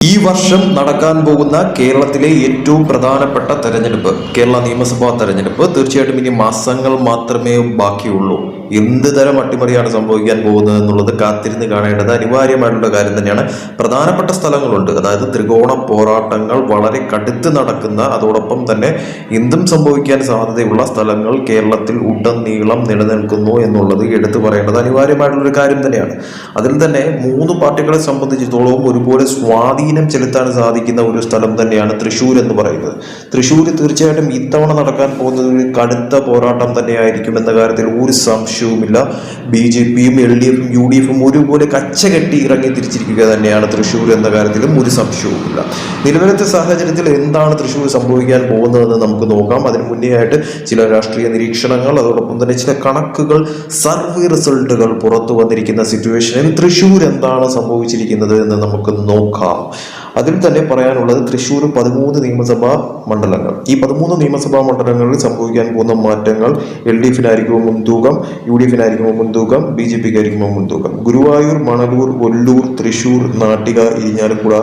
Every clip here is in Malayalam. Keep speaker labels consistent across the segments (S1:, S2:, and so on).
S1: ഈ വർഷം നടക്കാൻ പോകുന്ന കേരളത്തിലെ ഏറ്റവും പ്രധാനപ്പെട്ട തെരഞ്ഞെടുപ്പ് കേരള നിയമസഭാ തെരഞ്ഞെടുപ്പ് തീർച്ചയായിട്ടും ഇനി മാസങ്ങൾ മാത്രമേ ബാക്കിയുള്ളൂ. എന്ത് തരം അട്ടിമറിയാണ് സംഭവിക്കാൻ പോകുന്നത് എന്നുള്ളത് കാത്തിരുന്ന് കാണേണ്ടത് അനിവാര്യമായിട്ടുള്ള കാര്യം തന്നെയാണ്. പ്രധാനപ്പെട്ട സ്ഥലങ്ങളുണ്ട്. അതായത് ത്രികോണ പോരാട്ടങ്ങൾ വളരെ കടുത്ത് നടക്കുന്ന അതോടൊപ്പം തന്നെ എന്തും സംഭവിക്കാൻ സാധ്യതയുള്ള സ്ഥലങ്ങൾ കേരളത്തിൽ ഉടനീളം നിലനിൽക്കുന്നു എന്നുള്ളത് എടുത്തു പറയേണ്ടത് അനിവാര്യമായിട്ടുള്ളൊരു കാര്യം തന്നെയാണ്. അതിൽ തന്നെ മൂന്ന് പാർട്ടികളെ സംബന്ധിച്ചിടത്തോളം ഒരുപോലെ സ്വാധീനം ചെലുത്താൻ സാധിക്കുന്ന ഒരു സ്ഥലം തന്നെയാണ് തൃശ്ശൂർ എന്ന് പറയുന്നത്. തൃശ്ശൂർ തീർച്ചയായിട്ടും ഇത്തവണ നടക്കാൻ പോകുന്നത് ഒരു കടുത്ത പോരാട്ടം തന്നെയായിരിക്കും എന്ന കാര്യത്തിൽ ഒരു സംശയവുമില്ല. ബി ജെ പിയും എൽ ഡി എഫും യു ഡി എഫും ഒരുപോലെ കച്ചകെട്ടി ഇറങ്ങി തിരിച്ചിരിക്കുക തന്നെയാണ് തൃശ്ശൂർ എന്ന കാര്യത്തിലും ഒരു സംശയവുമില്ല. നിലവിലത്തെ സാഹചര്യത്തിൽ എന്താണ് തൃശ്ശൂർ സംഭവിക്കാൻ പോകുന്നതെന്ന് നമുക്ക് നോക്കാം. അതിന് മുന്നേ ആയിട്ട് ചില രാഷ്ട്രീയ നിരീക്ഷണങ്ങൾ അതോടൊപ്പം തന്നെ ചില കണക്കുകൾ സർവേ റിസൾട്ടുകൾ പുറത്തു വന്നിരിക്കുന്ന സിറ്റുവേഷനിൽ തൃശ്ശൂർ എന്താണ് സംഭവിച്ചിരിക്കുന്നത് എന്ന് നമുക്ക് നോക്കാം. അതിൽ തന്നെ പറയാനുള്ളത് തൃശ്ശൂർ പതിമൂന്ന് നിയമസഭാ മണ്ഡലങ്ങൾ. ഈ പതിമൂന്ന് നിയമസഭാ മണ്ഡലങ്ങളിൽ സംഭവിക്കാൻ പോകുന്ന മാറ്റങ്ങൾ എൽ ഡി എഫിനായിരിക്കുമോ മുൻതൂക്കം യു ഡി എഫിനായിരിക്കുമോ മുൻതൂക്കം ബി ജെ പിക്കായിരിക്കുമോ മുൻതൂക്കം? ഗുരുവായൂർ മണലൂർ ഒല്ലൂർ തൃശ്ശൂർ നാട്ടിക ഇരിഞ്ഞാലക്കുട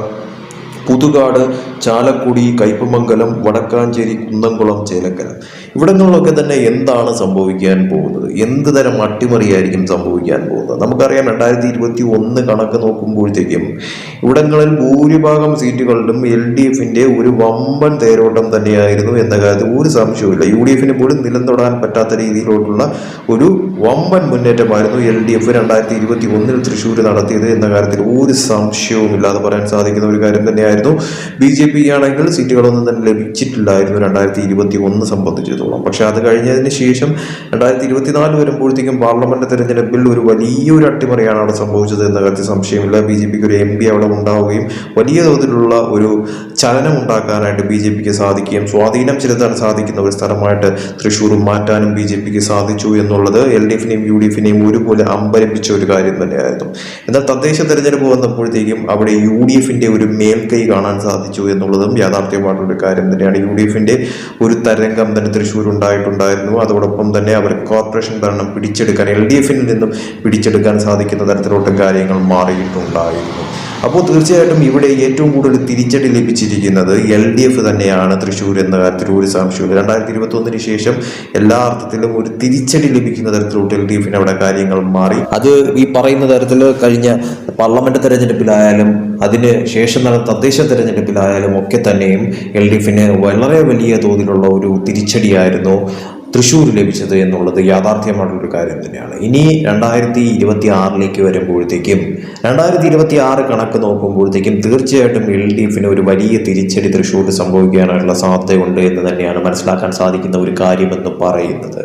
S1: പുതുകാട് ചാലക്കുടി കയ്പമംഗലം വടക്കാഞ്ചേരി കുന്നംകുളം ചേലക്കര. ഇവിടങ്ങളിലൊക്കെ തന്നെ എന്താണ് സംഭവിക്കാൻ പോകുന്നത്? എന്ത് തരം അട്ടിമറിയായിരിക്കും സംഭവിക്കാൻ പോകുന്നത്? നമുക്കറിയാം രണ്ടായിരത്തി ഇരുപത്തി ഒന്ന് കണക്ക് നോക്കുമ്പോഴത്തേക്കും ഇവിടങ്ങളിൽ ഭൂരിഭാഗം സീറ്റുകളിലും എൽ ഡി എഫിന്റെ ഒരു വമ്പൻ തേരോട്ടം തന്നെയായിരുന്നു എന്ന കാര്യത്തിൽ ഒരു സംശയവുമില്ല. യു ഡി എഫിന് പോലും നിലം തൊടാൻ പറ്റാത്ത രീതിയിലോട്ടുള്ള ഒരു വമ്പൻ മുന്നേറ്റമായിരുന്നു എൽ ഡി എഫ് രണ്ടായിരത്തി ഇരുപത്തി ഒന്നിൽ തൃശ്ശൂർ നടത്തിയത് എന്ന കാര്യത്തിൽ ഒരു സംശയവുമില്ലാതെ പറയാൻ സാധിക്കുന്ന ഒരു കാര്യം തന്നെയായിരുന്നു. ബി ജെ പി ആണെങ്കിൽ സീറ്റുകളൊന്നും തന്നെ ലഭിച്ചിട്ടില്ലായിരുന്നു രണ്ടായിരത്തി ഇരുപത്തി ഒന്ന് സംബന്ധിച്ചിടത്തോളം. പക്ഷെ അത് കഴിഞ്ഞതിന് ശേഷം രണ്ടായിരത്തി ഇരുപത്തിനാല് വരുമ്പോഴത്തേക്കും പാർലമെന്റ് തെരഞ്ഞെടുപ്പിൽ ഒരു വലിയൊരു അട്ടിമറിയാണ് അവിടെ സംഭവിച്ചത് എന്ന കാര്യത്തിൽ സംശയമില്ല. ബി ജെ പിക്ക് ഒരു എം പി അവിടെ ഉണ്ടാവുകയും വലിയ തോതിലുള്ള ഒരു ചലനം ഉണ്ടാക്കാനായിട്ട് ബി ജെ പിക്ക് സാധിക്കുകയും സ്വാധീനം ചെലുത്താൻ സാധിക്കുന്ന ഒരു സ്ഥലമായിട്ട് തൃശ്ശൂർ മാറ്റാനും ബി ജെ പിക്ക് സാധിച്ചു എന്നുള്ളത് എൽ ഡി എഫിനെയും യു ഡി എഫിനെയും ഒരുപോലെ അമ്പരപ്പിച്ച ഒരു കാര്യം തന്നെയായിരുന്നു. എന്നാൽ തദ്ദേശ തെരഞ്ഞെടുപ്പ് വന്നപ്പോഴത്തേക്കും അവിടെ യു ഡി എഫിന്റെ ഒരു മേൽക്കൈ കാണാൻ സാധിച്ചു എന്നുള്ളതും യാഥാർത്ഥ്യമായിട്ടുള്ള കാര്യം തന്നെയാണ്. യു ഡി എഫിന്റെ ഒരു തരംഗം തന്നെ തൃശ്ശൂർ ഉണ്ടായിട്ടുണ്ടായിരുന്നു അതോടൊപ്പം തന്നെ അവർ കോർപ്പറേഷൻ ഭരണം പിടിച്ചെടുക്കാൻ എൽ ഡി എഫിൽ നിന്നും പിടിച്ചെടുക്കാൻ സാധിക്കുന്ന തരത്തിലോട്ട് കാര്യങ്ങൾ മാറിയിട്ടുണ്ടായിരുന്നു. അപ്പോൾ തീർച്ചയായിട്ടും ഇവിടെ ഏറ്റവും കൂടുതൽ തിരിച്ചടി ലഭിച്ചിരിക്കുന്നത് എൽ ഡി എഫ് തന്നെയാണ് തൃശ്ശൂർ എന്ന കാര്യത്തിൽ ഒരു സംശയമില്ല രണ്ടായിരത്തി ഇരുപത്തൊന്നിന് ശേഷം എല്ലാ അർത്ഥത്തിലും ഒരു തിരിച്ചടി ലഭിക്കുന്ന തരത്തിലോട്ട് എൽ ഡി എഫിന് അവിടെ കാര്യങ്ങൾ മാറി. അത് ഈ പറയുന്ന തരത്തിൽ കഴിഞ്ഞ പാർലമെന്റ് തെരഞ്ഞെടുപ്പിലായാലും അതിന് ശേഷം നടന്ന തദ്ദേശ തെരഞ്ഞെടുപ്പിലായാലും ഒക്കെ തന്നെയും എൽ ഡി എഫിന് വളരെ വലിയ തോതിലുള്ള ഒരു തിരിച്ചടിയായിരുന്നു തൃശ്ശൂർ ലഭിച്ചത് എന്നുള്ളത് യാഥാർത്ഥ്യമായിട്ടുള്ളൊരു കാര്യം തന്നെയാണ്. ഇനി രണ്ടായിരത്തി ഇരുപത്തി ആറിലേക്ക് വരുമ്പോഴത്തേക്കും രണ്ടായിരത്തി ഇരുപത്തി ആറ് കണക്ക് നോക്കുമ്പോഴത്തേക്കും തീർച്ചയായിട്ടും എൽ ഡി എഫിന് ഒരു വലിയ തിരിച്ചടി തൃശ്ശൂരിൽ സംഭവിക്കാനായിട്ടുള്ള സാധ്യതയുണ്ട് എന്ന് തന്നെയാണ് മനസ്സിലാക്കാൻ സാധിക്കുന്ന ഒരു കാര്യമെന്ന് പറയുന്നത്.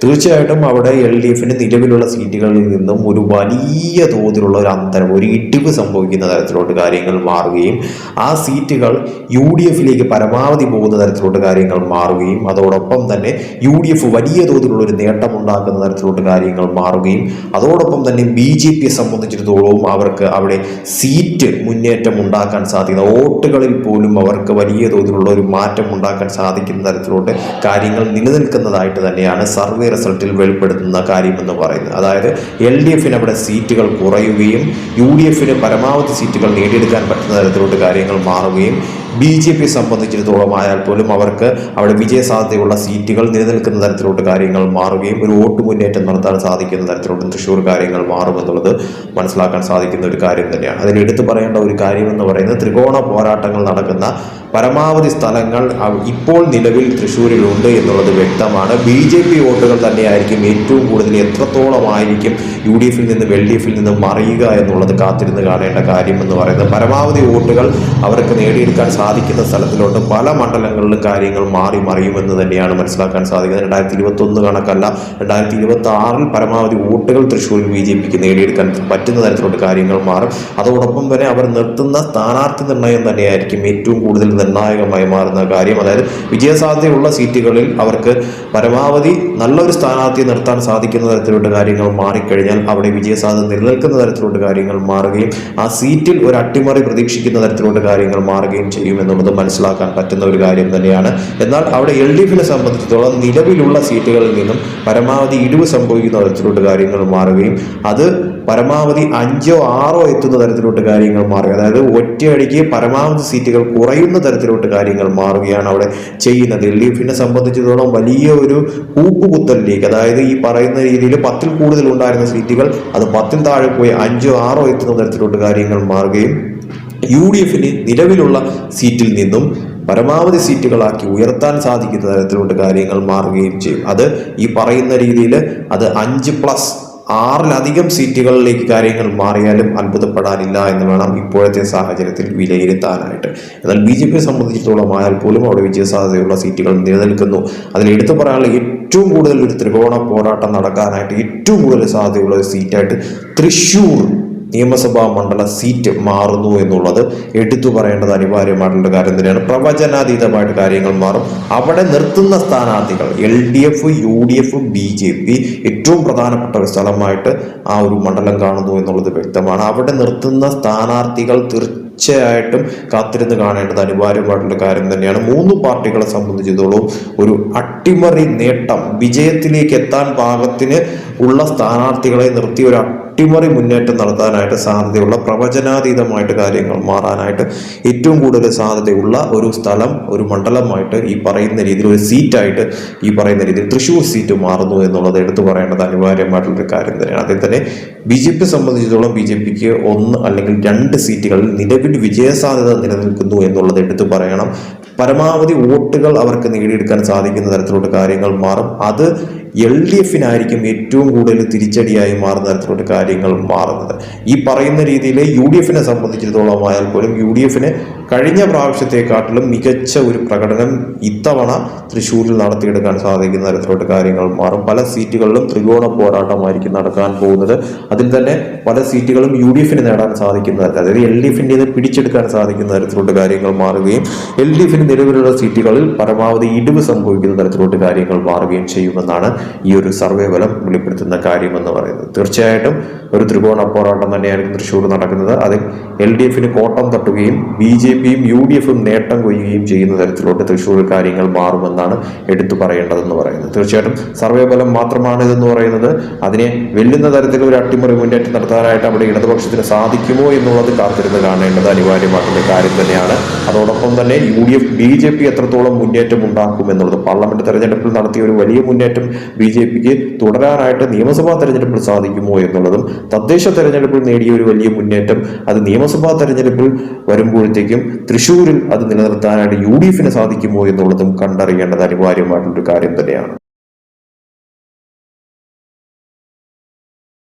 S1: തീർച്ചയായിട്ടും അവിടെ എൽ ഡി എഫിന് നിലവിലുള്ള സീറ്റുകളിൽ നിന്നും ഒരു വലിയ തോതിലുള്ള ഒരു അന്തരം ഒരു ഇടിവ് സംഭവിക്കുന്ന തരത്തിലോട്ട് കാര്യങ്ങൾ മാറുകയും ആ സീറ്റുകൾ യു ഡി എഫിലേക്ക് പരമാവധി പോകുന്ന തരത്തിലോട്ട് കാര്യങ്ങൾ മാറുകയും അതോടൊപ്പം തന്നെ യു ഡി എഫ് വലിയ തോതിലുള്ള ഒരു നേട്ടമുണ്ടാക്കുന്ന തരത്തിലോട്ട് കാര്യങ്ങൾ മാറുകയും അതോടൊപ്പം തന്നെ ബി ജെ പിയെ സംബന്ധിച്ചിടത്തോളം അവർക്ക് അവിടെ സീറ്റ് മുന്നേറ്റം ഉണ്ടാക്കാൻ സാധിക്കുന്ന വോട്ടുകളിൽ പോലും അവർക്ക് വലിയ തോതിലുള്ള ഒരു മാറ്റം ഉണ്ടാക്കാൻ സാധിക്കുന്ന തരത്തിലോട്ട് കാര്യങ്ങൾ നിലനിൽക്കുന്നതായിട്ട് തന്നെയാണ് സർവേ റിസൾട്ടിൽ വെളിപ്പെടുത്തുന്ന കാര്യമെന്ന് പറയുന്നത്. അതായത് എൽ ഡി എഫിന് അവിടെ സീറ്റുകൾ കുറയുകയും യു ഡി എഫിന് പരമാവധി സീറ്റുകൾ നേടിയെടുക്കാൻ പറ്റുന്ന തരത്തിലോട്ട് കാര്യങ്ങൾ മാറുകയും ബി ജെ പി സംബന്ധിച്ചിടത്തോളം ആയാൽ പോലും അവർക്ക് അവിടെ വിജയസാധ്യതയുള്ള സീറ്റുകൾ നിലനിൽക്കുന്ന തരത്തിലോട്ട് കാര്യങ്ങൾ മാറുകയും ഒരു വോട്ട് മുന്നേറ്റം നടത്താൻ സാധിക്കുന്ന തരത്തിലോട്ട് തൃശ്ശൂർ കാര്യങ്ങൾ മാറുമെന്നുള്ളത് മനസ്സിലാക്കാൻ സാധിക്കുന്ന ഒരു കാര്യം തന്നെയാണ്. അതിൽ എടുത്തു പറയേണ്ട ഒരു കാര്യം എന്ന് പറയുന്നത് ത്രികോണ പോരാട്ടങ്ങൾ നടക്കുന്ന പരമാവധി സ്ഥലങ്ങൾ ഇപ്പോൾ നിലവിൽ തൃശ്ശൂരിലുണ്ട് എന്നുള്ളത് വ്യക്തമാണ്. ബി ജെ പി വോട്ടുകൾ തന്നെയായിരിക്കും ഏറ്റവും കൂടുതൽ എത്രത്തോളമായിരിക്കും യു ഡി എഫിൽ നിന്നും എൽ ഡി എഫിൽ നിന്നും മറിയുക എന്നുള്ളത് കാത്തിരുന്ന് കാണേണ്ട കാര്യം എന്ന് പറയുന്നത് പരമാവധി വോട്ടുകൾ അവർക്ക് നേടിയെടുക്കാൻ സാധിക്കുന്ന സ്ഥലത്തിലോട്ട് പല മണ്ഡലങ്ങളിലും കാര്യങ്ങൾ മാറി മറിയുമെന്ന് തന്നെയാണ് മനസ്സിലാക്കാൻ സാധിക്കുന്നത്. രണ്ടായിരത്തി ഇരുപത്തി ഒന്ന് കണക്കല്ല രണ്ടായിരത്തി ഇരുപത്തി ആറിൽ പരമാവധി വോട്ടുകൾ തൃശ്ശൂരിൽ ബി ജെ പിക്ക് നേടിയെടുക്കാൻ പറ്റുന്ന തരത്തിലോട്ട് കാര്യങ്ങൾ മാറും. അതോടൊപ്പം തന്നെ അവർ നിർത്തുന്ന സ്ഥാനാർത്ഥി നിർണയം തന്നെയായിരിക്കും ഏറ്റവും കൂടുതൽ നിർണായകമായി മാറുന്ന കാര്യം. അതായത് വിജയസാധ്യതയുള്ള സീറ്റുകളിൽ അവർക്ക് പരമാവധി നല്ലൊരു സ്ഥാനാർത്ഥിയെ നിർത്താൻ സാധിക്കുന്ന തരത്തിലോട്ട് കാര്യങ്ങൾ മാറിക്കഴിഞ്ഞാൽ അവിടെ വിജയസാധ്യത നിലനിൽക്കുന്ന തരത്തിലോട്ട് കാര്യങ്ങൾ മാറുകയും ആ സീറ്റിൽ ഒരു അട്ടിമറി പ്രതീക്ഷിക്കുന്ന തരത്തിലോട്ട് കാര്യങ്ങൾ മാറുകയും ചെയ്യും. എന്നുള്ളത് മനസ്സിലാക്കാൻ പറ്റുന്ന ഒരു കാര്യം തന്നെയാണ്. എന്നാൽ അവിടെ എൽ ഡി എഫിനെ സംബന്ധിച്ചിടത്തോളം നിലവിലുള്ള സീറ്റുകളിൽ നിന്നും പരമാവധി ഇടിവ് സംഭവിക്കുന്ന തരത്തിലോട്ട് കാര്യങ്ങൾ മാറുകയും അത് പരമാവധി അഞ്ചോ ആറോ എത്തുന്ന തരത്തിലോട്ട് കാര്യങ്ങൾ മാറുക അതായത് ഒറ്റയടിക്ക് പരമാവധി സീറ്റുകൾ കുറയുന്ന തരത്തിലോട്ട് കാര്യങ്ങൾ മാറുകയാണ് അവിടെ ചെയ്യുന്നത്. എൽ ഡി എഫിനെ സംബന്ധിച്ചിടത്തോളം വലിയ ഒരു കൂപ്പുകുത്തലിലേക്ക് അതായത് ഈ പറയുന്ന രീതിയിൽ പത്തിൽ കൂടുതൽ ഉണ്ടായിരുന്ന സീറ്റുകൾ അത് പത്തിൽ താഴെ പോയി അഞ്ചോ ആറോ എത്തുന്ന തരത്തിലോട്ട് കാര്യങ്ങൾ മാറുകയും യു ഡി എഫിന് നിലവിലുള്ള സീറ്റിൽ നിന്നും പരമാവധി സീറ്റുകളാക്കി ഉയർത്താൻ സാധിക്കുന്ന തരത്തിലോട്ട് കാര്യങ്ങൾ മാറുകയും ചെയ്യും. അത് ഈ പറയുന്ന രീതിയിൽ അത് അഞ്ച് പ്ലസ് ആറിലധികം സീറ്റുകളിലേക്ക് കാര്യങ്ങൾ മാറിയാലും അത്ഭുതപ്പെടാനില്ല എന്ന് വേണം ഇപ്പോഴത്തെ സാഹചര്യത്തിൽ വിലയിരുത്താനായിട്ട്. എന്നാൽ ബി ജെ പിയെ സംബന്ധിച്ചിടത്തോളം ആയാൽ പോലും അവിടെ വിജയ സാധ്യതയുള്ള സീറ്റുകൾ നിലനിൽക്കുന്നു. അതിൽ എടുത്തു പറയാനുള്ള ഏറ്റവും കൂടുതൽ ഒരു ത്രികോണ പോരാട്ടം നടക്കാനായിട്ട് ഏറ്റവും കൂടുതൽ സാധ്യതയുള്ള ഒരു സീറ്റായിട്ട് തൃശ്ശൂർ നിയമസഭാ മണ്ഡല സീറ്റ് മാറുന്നു എന്നുള്ളത് എടുത്തു പറയേണ്ടത് അനിവാര്യമായിട്ടുള്ള കാര്യം തന്നെയാണ്. പ്രവചനാതീതമായിട്ട് കാര്യങ്ങൾ മാറും. അവിടെ നിർത്തുന്ന സ്ഥാനാർത്ഥികൾ L D F U D F B J P ഏറ്റവും പ്രധാനപ്പെട്ട ഒരു സ്ഥലമായിട്ട് ആ ഒരു മണ്ഡലം കാണുന്നു എന്നുള്ളത് വ്യക്തമാണ്. അവിടെ നിർത്തുന്ന സ്ഥാനാർത്ഥികൾ തീർച്ചയായിട്ടും കാത്തിരുന്ന് കാണേണ്ടത് അനിവാര്യമായിട്ടുള്ള കാര്യം തന്നെയാണ്. മൂന്ന് പാർട്ടികളെ സംബന്ധിച്ചിടത്തോളം ഒരു അട്ടിമറി നേട്ടം വിജയത്തിലേക്ക് എത്താൻ പാകത്തിന് ഉള്ള സ്ഥാനാർത്ഥികളെ നിർത്തി ഒരു അട്ടിമറി മുന്നേറ്റം നടത്താനായിട്ട് സാധ്യതയുള്ള പ്രവചനാതീതമായിട്ട് കാര്യങ്ങൾ മാറാനായിട്ട് ഏറ്റവും കൂടുതൽ സാധ്യതയുള്ള ഒരു സ്ഥലം ഒരു മണ്ഡലമായിട്ട് ഈ പറയുന്ന രീതിയിൽ ഒരു സീറ്റായിട്ട് ഈ പറയുന്ന രീതിയിൽ തൃശ്ശൂർ സീറ്റ് മാറുന്നു എന്നുള്ളത് എടുത്തു പറയേണ്ടത് അനിവാര്യമായിട്ടുള്ളൊരു കാര്യം തന്നെയാണ്. അതിൽ തന്നെ ബി ജെ പി സംബന്ധിച്ചിടത്തോളം ബി ജെ പിക്ക് ഒന്ന് അല്ലെങ്കിൽ രണ്ട് സീറ്റുകളിൽ നിലവിൽ വിജയസാധ്യത നിലനിൽക്കുന്നു എന്നുള്ളത് എടുത്തു പറയണം. പരമാവധി വോട്ടുകൾ അവർക്ക് നേടിയെടുക്കാൻ സാധിക്കുന്ന തരത്തിലുള്ള കാര്യങ്ങൾ മാറും. അത് എൽ ഡി എഫിനായിരിക്കും ഏറ്റവും കൂടുതൽ തിരിച്ചടിയായി മാറുന്ന തരത്തിലോട്ട് കാര്യങ്ങൾ മാറുന്നത്. ഈ പറയുന്ന രീതിയിൽ യു ഡി എഫിനെ സംബന്ധിച്ചിടത്തോളം ആയാൽ പോലും യു ഡി എഫിന് കഴിഞ്ഞ പ്രാവശ്യത്തെക്കാട്ടിലും മികച്ച ഒരു പ്രകടനം ഇത്തവണ തൃശ്ശൂരിൽ നടത്തിയെടുക്കാൻ സാധിക്കുന്ന തരത്തിലോട്ട് കാര്യങ്ങൾ മാറും. പല സീറ്റുകളിലും ത്രികോണ പോരാട്ടമായിരിക്കും നടക്കാൻ പോകുന്നത്. അതിൽ തന്നെ പല സീറ്റുകളും യു ഡി എഫിന് നേടാൻ സാധിക്കുന്ന തരത്തിൽ അതായത് എൽ ഡി എഫിന്റെ പിടിച്ചെടുക്കാൻ സാധിക്കുന്ന തരത്തിലോട്ട് കാര്യങ്ങൾ മാറുകയും എൽ ഡി എഫിന് നിലവിലുള്ള സീറ്റുകളിൽ പരമാവധി ഇടിവ് സംഭവിക്കുന്ന തരത്തിലോട്ട് കാര്യങ്ങൾ മാറുകയും ചെയ്യുമെന്നാണ് ഈ ഒരു സർവേ ഫലം വെളിപ്പെടുത്തുന്ന കാര്യമെന്ന് പറയുന്നത്. തീർച്ചയായിട്ടും ഒരു ത്രികോണ പോരാട്ടം തന്നെയായിരിക്കും തൃശ്ശൂർ നടക്കുന്നത്. അതിൽ എൽ ഡി എഫിന് കോട്ടം തട്ടുകയും ബി ജെ പിയും യു ഡി എഫും നേട്ടം കൊയ്യുകയും ചെയ്യുന്ന തരത്തിലോട്ട് തൃശ്ശൂർ കാര്യങ്ങൾ മാറുമെന്നാണ് എടുത്തു പറയേണ്ടതെന്ന് പറയുന്നത്. തീർച്ചയായിട്ടും സർവേ ഫലം മാത്രമാണ് ഇതെന്ന് പറയുന്നത്. അതിനെ വെല്ലുന്ന തരത്തിൽ ഒരു അട്ടിമറി മുന്നേറ്റം നടത്താനായിട്ട് അവിടെ ഇടതുപക്ഷത്തിന് സാധിക്കുമോ എന്നുള്ളത് കാത്തിരുന്ന് കാണേണ്ടത് അനിവാര്യമായിട്ടുള്ള കാര്യം തന്നെയാണ്. അതോടൊപ്പം തന്നെ U D F B J P എത്രത്തോളം മുന്നേറ്റം ഉണ്ടാക്കും എന്നുള്ളത് പാർലമെന്റ് തെരഞ്ഞെടുപ്പിൽ നടത്തിയ ഒരു വലിയ മുന്നേറ്റം ബി ജെ പിക്ക് തുടരാനായിട്ട് നിയമസഭാ തെരഞ്ഞെടുപ്പിൽ സാധിക്കുമോ എന്നുള്ളതും തദ്ദേശ തെരഞ്ഞെടുപ്പിൽ നേടിയ ഒരു വലിയ മുന്നേറ്റം അത് നിയമസഭാ തെരഞ്ഞെടുപ്പിൽ വരുമ്പോഴത്തേക്കും തൃശ്ശൂരിൽ അത് നിലനിർത്താനായിട്ട് യു ഡി എഫിന് സാധിക്കുമോ എന്നുള്ളതും കണ്ടറിയേണ്ടത് അനിവാര്യമായിട്ടുള്ള ഒരു കാര്യം തന്നെയാണ്.